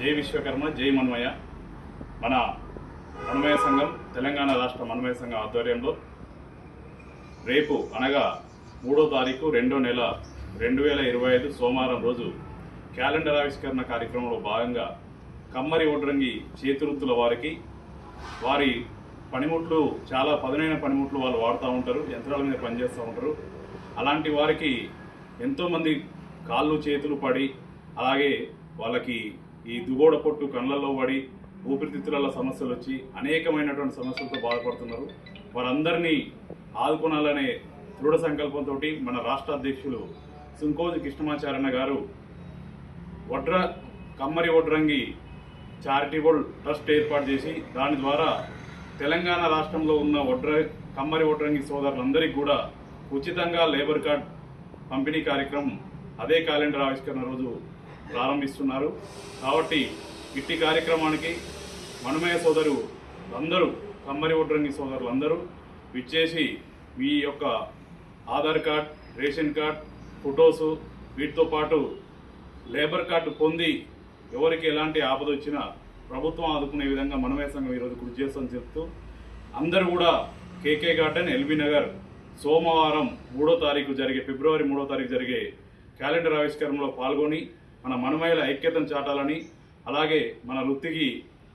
జై విశ్వకర్మ జై మన్మయ. మన మన్మయ సంఘం తెలంగాణ రాష్ట్ర మన్మయ సంఘం ఆధ్వర్యంలో రేపు అనగా మూడో తారీఖు రెండో నెల రెండు వేల ఇరవై ఐదు సోమవారం రోజు క్యాలెండర్ ఆవిష్కరణ కార్యక్రమంలో భాగంగా కమ్మరి ఒడ్రంగి చేతివృత్తుల వారికి వారి పనిముట్లు చాలా పదునైన పనిముట్లు వాళ్ళు వాడుతూ ఉంటారు యంత్రాల మీద పనిచేస్తూ ఉంటారు. అలాంటి వారికి ఎంతోమంది కాళ్ళు చేతులు పడి అలాగే వాళ్ళకి ఈ దుగోడ పొట్టు కళ్ళల్లో పడి ఊపిరితిత్తుల సమస్యలు వచ్చి అనేకమైనటువంటి సమస్యలతో బాధపడుతున్నారు. వారందరినీ ఆదుకోనాలనే దృఢ సంకల్పంతో మన రాష్ట్ర అధ్యక్షులు సుంకోజు కృష్ణమాచారణ గారు వడ్ర కమ్మరి వడ్రంగి చారిటబుల్ ట్రస్ట్ ఏర్పాటు చేసి దాని ద్వారా తెలంగాణ రాష్ట్రంలో ఉన్న వడ్ర కమ్మరి వడ్రంగి సోదరులందరికీ కూడా ఉచితంగా లేబర్ కార్డ్ పంపిణీ కార్యక్రమం అదే క్యాలెండర్ ఆవిష్కరణ రోజు ప్రారంభిస్తున్నారు. కాబట్టి ఇట్టి కార్యక్రమానికి మనుమయ సోదరు అందరూ కమ్మరి వడ్రంగి సోదరులందరూ విచ్చేసి మీ యొక్క Aadhaar card ration card photos వీటితో పాటు లేబర్ కార్డు పొంది ఎవరికి ఎలాంటి ఆపద వచ్చినా ప్రభుత్వం ఆదుకునే విధంగా మనమే సంఘం ఈరోజు కృషి చేస్తామని చెప్తూ అందరూ కూడా కేకే గార్డెన్ ఎల్బీ నగర్ సోమవారం మూడో తారీఖు జరిగే ఫిబ్రవరి మూడో తారీఖు జరిగే క్యాలెండర్ ఆవిష్కరణలో పాల్గొని మన మనమేల ఐక్యతను చాటాలని అలాగే మన వృత్తికి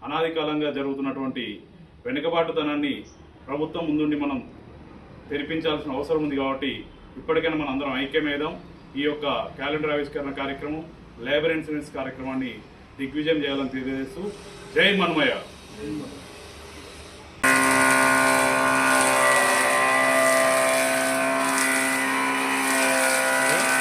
అనాది కాలంగా జరుగుతున్నటువంటి వెనుకబాటుతనాన్ని ప్రభుత్వం ముందుండి మనం తెరిపించాల్సిన అవసరం ఉంది కాబట్టి ఇప్పటికైనా మనం అందరం ఐక్యమేదాం. ఈ యొక్క క్యాలెండర్ ఆవిష్కరణ కార్యక్రమం లేబర్ ఇన్సూరెన్స్ కార్యక్రమాన్ని దిగ్విజయం చేయాలని తెలియజేస్తూ జై మన్మయ్య